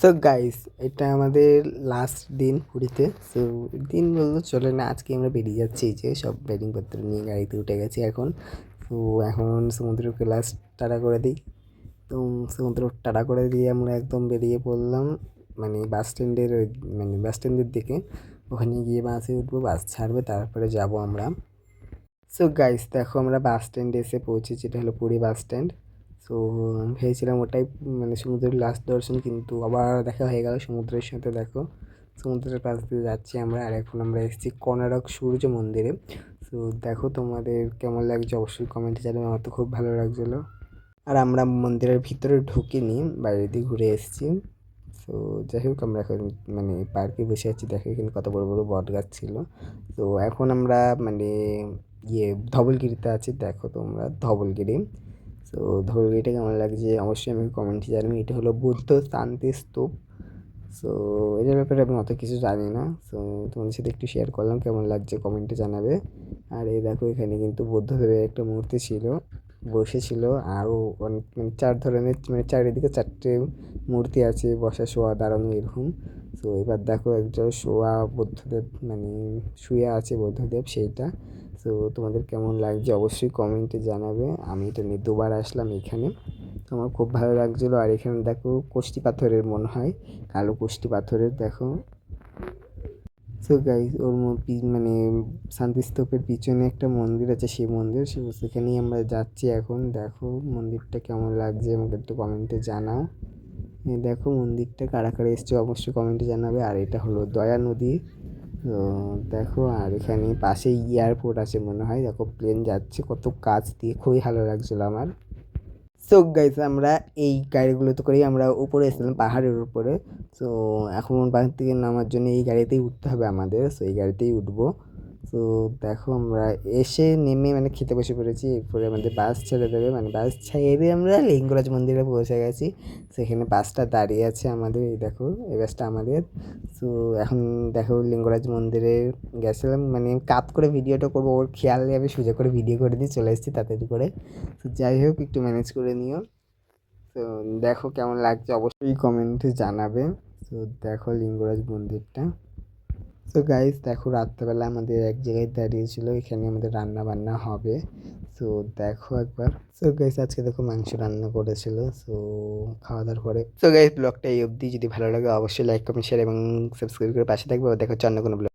So guys এটা আমাদের last দিন পুরীতে। সো দিন বলতে চলে না, আজকে আমরা বেরিয়ে যাচ্ছি এই যে, সব ব্যাডিংপত্র নিয়ে গাড়িতে উঠে গেছি এখন। তো এখন সমুদ্রকে লাস্ট টাটা করে দিই। তো, সমুদ্র টাটা করে দিয়ে আমরা একদম বেরিয়ে পড়লাম মানে বাস স্ট্যান্ডের ওই মানে বাস স্ট্যান্ডের দিকে। ওখানে গিয়ে বাসে উঠবো বাস ছাড়বে, তারপরে যাব আমরা। সো গাইস দেখো আমরা বাস স্ট্যান্ডে এসে পৌঁছেছি, এটা হলো পুরী বাস স্ট্যান্ড সো ভেবেছিলাম ওটাই মানে সমুদ্রের লাস্ট দর্শন, কিন্তু আবার দেখা হয়ে গেল সমুদ্রের সাথে, দেখো। সমুদ্রের পাশ দিয়ে যাচ্ছি আমরা, আর এখন আমরা এসেছি কর্ণাটক সূর্য মন্দিরে। সো দেখো তোমাদের কেমন লাগছে, অবশ্যই কমেন্টে জানাবে, আমার তো খুব ভালো লাগছিল। আর আমরা মন্দিরের ভিতরে ঢুকিনি, বাইরে দিয়ে ঘুরে এসেছি। তো যাই হোক, আমরা এখন মানে পার্কে বসে আছি, দেখো এখানে কত বড় বড় বট গাছ ছিল। তো এখন আমরা মানে ইয়ে ধবলগিরিতে আছি, দেখো তোমরা ধবলগিরি। তো এটা কেমন লাগছে? অবশ্যই আমি কমেন্টে জানি এটা হলো বুদ্ধ শান্তি স্তূপ। সো এটার ব্যাপারে আমি অত কিছু জানি না। সো তোমাদের সাথে একটু শেয়ার করলাম, কেমন লাগছে কমেন্টে জানাবে। আর এই দেখো, এখানে কিন্তু বুদ্ধদেবের একটা মূর্তি ছিল। বসেছিল আরও মানে চার ধরনের মানে চারিদিকে চারটে মূর্তি আছে, বসা, শোয়া, দাঁড়ানো, এরকম। তো এবার দেখো একটা শোয়া বুদ্ধদেব মানে শুয়ে আছে বুদ্ধদেব, সেইটা। তো তোমাদের কেমন লাগছে অবশ্যই কমেন্টে জানাবে। আমি এটা নিয়ে দুবার আসলাম এখানে। তো আমার খুব ভালো লাগছিল। আর এখানে দেখো কোষ্টি পাথরের মনে হয়, কালো কোষ্টি পাথরের, দেখো। সো গাইজ ওর মানে শান্তিস্তূপের পিছনে একটা মন্দির আছে, সেই মন্দির। সে- সেখানেই আমরা যাচ্ছি এখন। দেখো মন্দিরটা কেমন লাগছে, আমাকে একটু কমেন্টে জানাও। দেখো মন্দিরটা কারা কারা এসছে, অবশ্যই কমেন্টে জানাবে। আর এটা হলো দয়া নদী। তো দেখো, আর এখানে পাশে এয়ারপোর্ট আছে মনে হয়। দেখো প্লেন যাচ্ছে, কত কাজ দিয়ে। খুবই ভালো লাগছিল আমার। সো গাইস আমরা এই গাড়িগুলোতে করেই আমরা উপরে এসেছিলাম, পাহাড়ের উপরে। সো এখন পাহাড় থেকে নামার জন্য এই গাড়িতেই উঠতে হবে আমাদের। সো এই গাড়িতেই উঠবো। তো দেখো আমরা এসে নেমে মানে খেতে বসে পড়েছি। এরপরে আমাদের বাস ছেড়ে দেবে। মানে বাস ছেড়ে আমরা লিঙ্গরাজ মন্দিরে পৌঁছে গেছি। সেখানে বাসটা দাঁড়িয়ে আছে আমাদের, এই দেখো, এই বাসটা আমাদের। তো এখন দেখো লিঙ্গরাজ মন্দিরে গেছিলাম। মানে কাত করে ভিডিওটা করব, ওর খেয়াল নেই, আমি সোজা করে ভিডিও করে দিয়ে চলে এসেছি তাড়াতাড়ি করে। তো যাই হোক, একটু ম্যানেজ করে নিও। তো দেখো কেমন লাগছে, অবশ্যই কমেন্টে জানাবে। তো দেখো লিঙ্গরাজ মন্দিরটা। তো গাইজ দেখো, রাত্রেবেলা আমাদের এক জায়গায় দাঁড়িয়েছিল, এখানে আমাদের রান্না বান্না হবে। তো দেখো একবার। সো গাইজ আজকে দেখো মাংস রান্না করেছিল। সো খাওয়া দাওয়ার পরে। সো গাইজ ব্লগটা এই অবধি। যদি ভালো লাগে, অবশ্যই লাইক কমেন্ট শেয়ার এবং সাবস্ক্রাইব করে পাশে থাকবে। দেখো অন্য কোনো ব্লগ